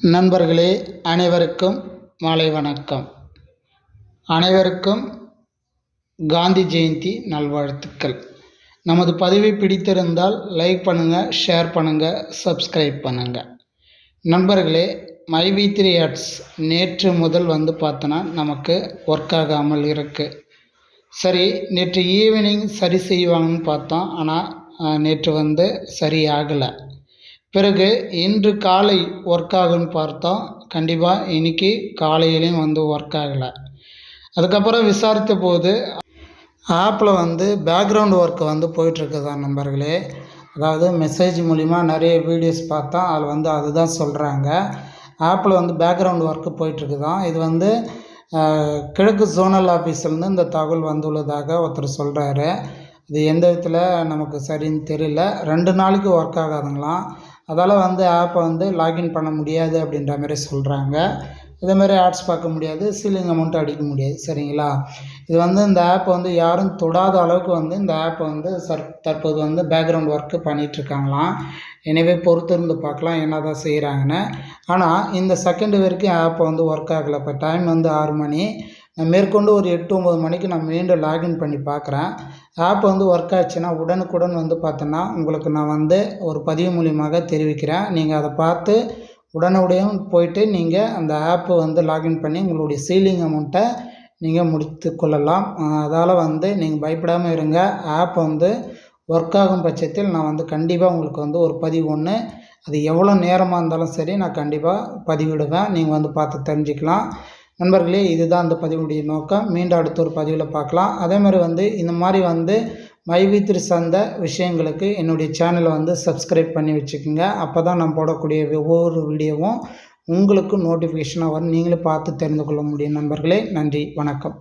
நண்பர்களே அனைவருக்கும் மாலை வணக்கம். அனைவருக்கும் காந்தி ஜெயந்தி நல்வாழ்த்துக்கள். நமது பதிவை பிடித்திருந்தால் லைக் பண்ணுங்கள் ஷேர் பண்ணுங்கள் சப்ஸ்கிரைப் பண்ணுங்கள் நண்பர்களே மைவி த்ரீ ஆட்ஸ் நேற்று முதல் வந்து பார்த்தோன்னா நமக்கு ஒர்க் ஆகாமல் இருக்குது சரி நேற்று ஈவினிங் சரி செய்வாங்கன்னு பார்த்தோம். ஆனால் நேற்று வந்து சரி ஆகலை பிறகு இன்று காலை ஒர்க் ஆகுன்னு பார்த்தோம். கண்டிப்பாக இன்றைக்கி காலையிலையும் வந்து ஒர்க் ஆகலை. அதுக்கப்புறம் விசாரித்த போது ஆப்பில் வந்து பேக்ரவுண்ட் ஒர்க் வந்து போயிட்டுருக்குதான் நண்பர்களே. அதாவது மெசேஜ் மூலிமா நிறைய வீடியோஸ் பார்த்தா அதில் வந்து அதுதான் சொல்கிறாங்க ஆப்பில் வந்து பேக்ரவுண்ட் ஒர்க்கு போயிட்டுருக்குதான் இது வந்து கிழக்கு ஜோனல் ஆஃபீஸ்லேருந்து இந்த தகவல் வந்துள்ளதாக ஒருத்தர் சொல்கிறாரு இது எந்த விதத்தில் நமக்கு சரின்னு தெரியல. ரெண்டு நாளைக்கு ஒர்க் ஆகாதுங்களாம். அதால் வந்து ஆப்பை வந்து லாகின் பண்ண முடியாது அப்படின்ற மாதிரி சொல்கிறாங்க இதேமாரி ஆட்ஸ் பார்க்க முடியாது சீலிங் அமௌண்ட்டு அடிக்க முடியாது சரிங்களா? இது வந்து இந்த ஆப்பை வந்து யாரும் தொடாத அளவுக்கு வந்து இந்த ஆப்பை வந்து சர் தற்போது வந்து பேக்ரவுண்ட் ஒர்க்கு பண்ணிகிட்ருக்காங்களாம் எனவே பொறுத்து இருந்து பார்க்கலாம் என்ன தான் செய்கிறாங்கன்னு ஆனால் இந்த செகண்ட் வரைக்கும் ஆப்பை வந்து ஒர்க் ஆகலை. இப்போ டைம் வந்து ஆறு மணி. நான் மேற்கொண்டு ஒரு எட்டு ஒம்பது மணிக்கு நான் மீண்டும் லாகின் பண்ணி பார்க்குறேன் ஆப் வந்து ஒர்க் ஆச்சுன்னா உடனுக்குடன் வந்து பார்த்தோன்னா உங்களுக்கு நான் வந்து ஒரு பதிவு மூலியமாக தெரிவிக்கிறேன். நீங்கள் அதை பார்த்து உடனுடையும் போயிட்டு நீங்கள் அந்த ஆப்பை வந்து லாகின் பண்ணி உங்களுடைய சீலிங் அமௌண்ட்டை நீங்கள் முடித்து கொள்ளலாம். அதால் வந்து நீங்கள் பயப்படாமல் இருங்க. ஆப் வந்து ஒர்க் ஆகும் பட்சத்தில் நான் வந்து கண்டிப்பாக உங்களுக்கு வந்து ஒரு பதிவு ஒன்று அது எவ்வளோ நேரமாக இருந்தாலும் சரி நான் கண்டிப்பாக பதிவிடுவேன். நீங்கள் வந்து பார்த்து தெரிஞ்சுக்கலாம். நண்பர்களே இதுதான் அந்த பதிவுடைய நோக்கம். மீண்டும் அடுத்த ஒரு பதிவில் பார்க்கலாம். அதே மாதிரி வந்து இந்த மாதிரி வந்து மைவித்திரு சார்ந்த விஷயங்களுக்கு என்னுடைய சேனலை வந்து சப்ஸ்கிரைப் பண்ணி வச்சுக்கோங்க. அப்போ தான் நான் போடக்கூடிய ஒவ்வொரு வீடியோவும் உங்களுக்கு நோட்டிஃபிகேஷனாக வரும் நீங்களும் பார்த்து தெரிந்து கொள்ள முடியும். நண்பர்களே நன்றி வணக்கம்.